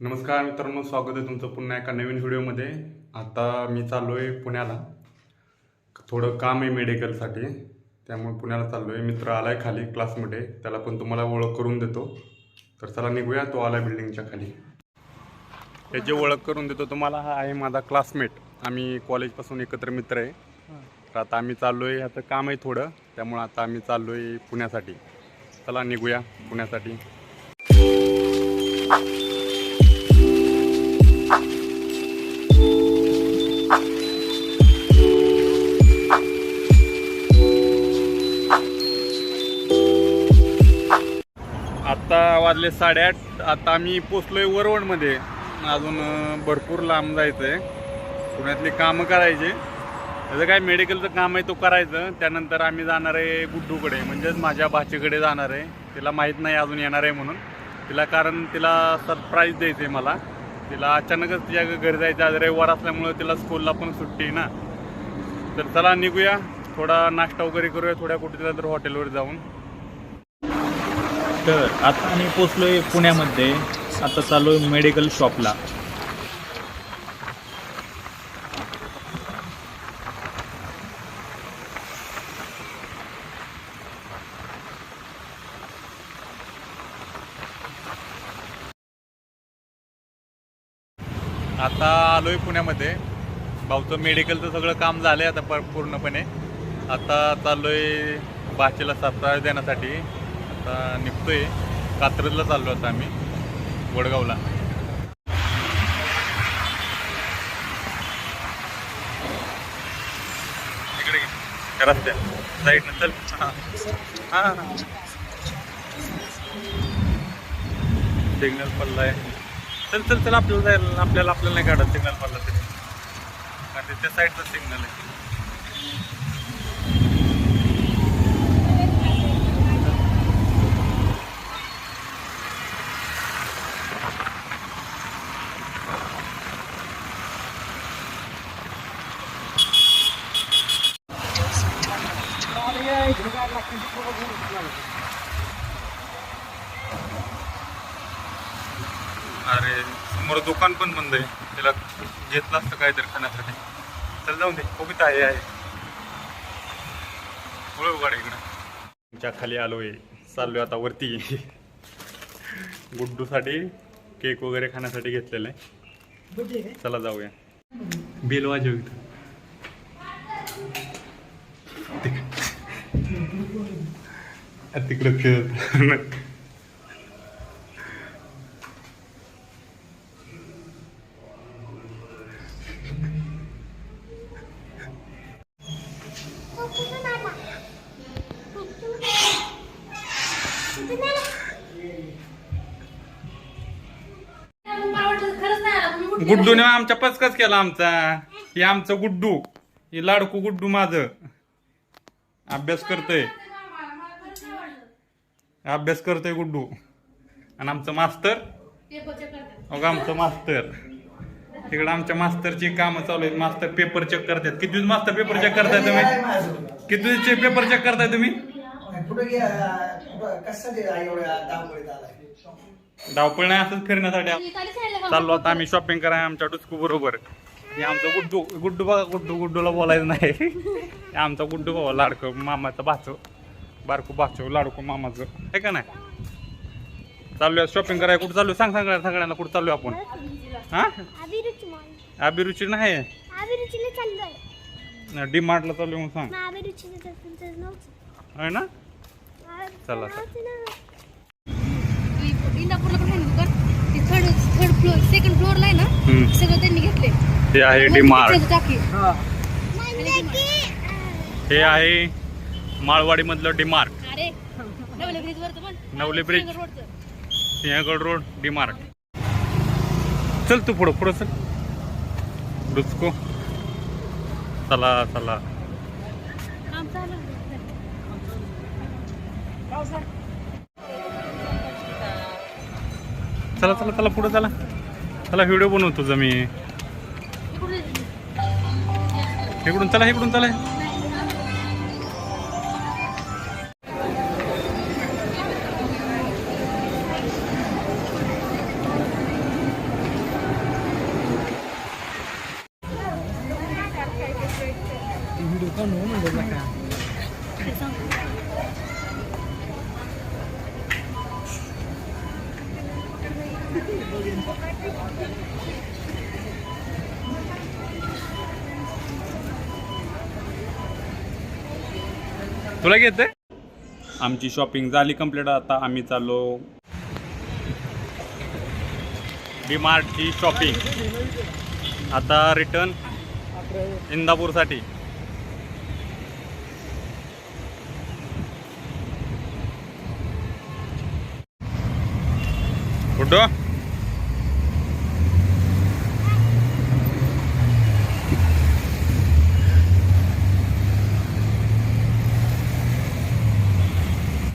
नमस्कार मित्रांनो स्वागत आहे तुमचं पुन्हा एका नवीन व्हिडिओमध्ये. आता मी चाललो आहे पुण्याला. थोडं काम आहे मेडिकलसाठी त्यामुळे पुण्याला चाललो आहे मित्र आला आहे खाली क्लासमध्ये त्याला पण तुम्हाला ओळख करून देतो. तर चला निघूया तो आला बिल्डिंगच्या खाली. याची ओळख करून देतो तुम्हाला हा आहे माझा क्लासमेट आम्ही कॉलेजपासून एकत्र मित्र आहे. तर आता आम्ही चाललो आहे आता काम आहे थोडं त्यामुळं आता आम्ही चाललो आहे पुण्यासाठी. चला निघूया पुण्यासाठी. वाजले साडेआठ. आता आम्ही पोचलोय वरवणमध्ये. अजून भरपूर लांब जायचं आहे पुण्यातली कामं करायचे. त्याचं काय मेडिकलचं काम आहे तो करायचं. त्यानंतर आम्ही जाणार आहे गुड्डूकडे. म्हणजेच माझ्या भाचीकडे जाणार आहे. तिला माहीत नाही अजून येणार आहे म्हणून. तिला कारण तिला सरप्राईज द्यायचं आहे मला. तिला अचानकच तिच्या घरी जायचं आज रविवार असल्यामुळं तिला स्कूलला पण सुट्टी आहे ना. तर चला निघूया. थोडा नाश्ता वगैरे करूया. थोड्या कुठे तर हॉटेलवर जाऊन. तर आता आम्ही पोचलोय पुण्यामध्ये. आता चालू आहे मेडिकल शॉपला. आता आलोय पुण्यामध्ये. भाऊचं मेडिकलचं सगळं काम झालंय आता पूर्णपणे. आता चाललोय भाचेला सरप्राईज देण्यासाठी. आता निघतोय. कात्रजला चाललो आता आम्ही वडगावला. इकडे रस्त्या. साईड चल. हां. हां. सिग्नल पडलाय. चल चल चल. आपल्याला जायला आपल्याला आपल्याला नाही काढत. सिग्नल पडला तरी. कारण ते त्या साईडचा सिग्नल आहे. अरे समोर दुकान पण बंद आहे. त्याला घेतलं असतं काहीतरी खाण्यासाठी. चल जाऊन दे. कोबिता आहे आहे. वळू गाडी इकडे. तुमच्या खाली आलोय. चाललोय आता वरती. गुड्डूसाठी केक वगैरे खाण्यासाठी घेतलेलं आहे. चला जाऊया. बेल वाजव इथं. तिकडं खेळत गुड्डूने आमच्या पचकच केला आमचा. हे आमचं गुड्डू. हे लाडकू गुड्डू माझं. अभ्यास करतोय. अभ्यास करतोय गुड्डू. आणि आमचं मास्तर? अगं आमचं मास्तर. तिकडं आमच्या मास्तरची कामं चालू आहेत. मास्तर पेपर चेक करतात. किती दिवस मास्तर पेपर चेक करताय तुम्ही? किती दिवसचे पेपर चेक करताय तुम्ही? धावपळ नाही असंच फिरण्यासाठी. चाललो आता आम्ही शॉपिंग करायला आमच्या डुस्कू बरोबर. हे आमचं गुड्डू गुड्डू बघा गुड्डू गुड्डूला बोलायचं नाही. हे आमचा गुड्डू बाबा लाडकं मामाचं बाचो बारकू बाचो लाडकू मामाचं. आहे का नाही? चालूया शॉपिंग करायला कुठं चालू सांग सांग सगळ्यांना कुठं चालू आपण? हा? अभिरुची नाही? डी मार्टला चालू म्हणून सांग. आहे ना? चला. इंदापूरला पण थर्ड थर्ड फ्लोअर सेकंड फ्लोअरला आहे ना. सगळं त्यांनी घेतले हे आहे डी मार्ट म्हणजे हे आहे माळवाडी मधलं डी मार्ट अरे Navale bridge. Sinhagad road D Mart चल तू पुढं पुढं चल. डुचको चला चला. काम चालू चला चला चला पुढं चला. चला व्हिडिओ बनवतो मी इकडून चला इकडून चला तुला घेते आमची शॉपिंग झाली कंप्लीट आता आम्ही चाललो. डीमार्टची शॉपिंग आता रिटर्न इंदापूरसाठी. कुठं?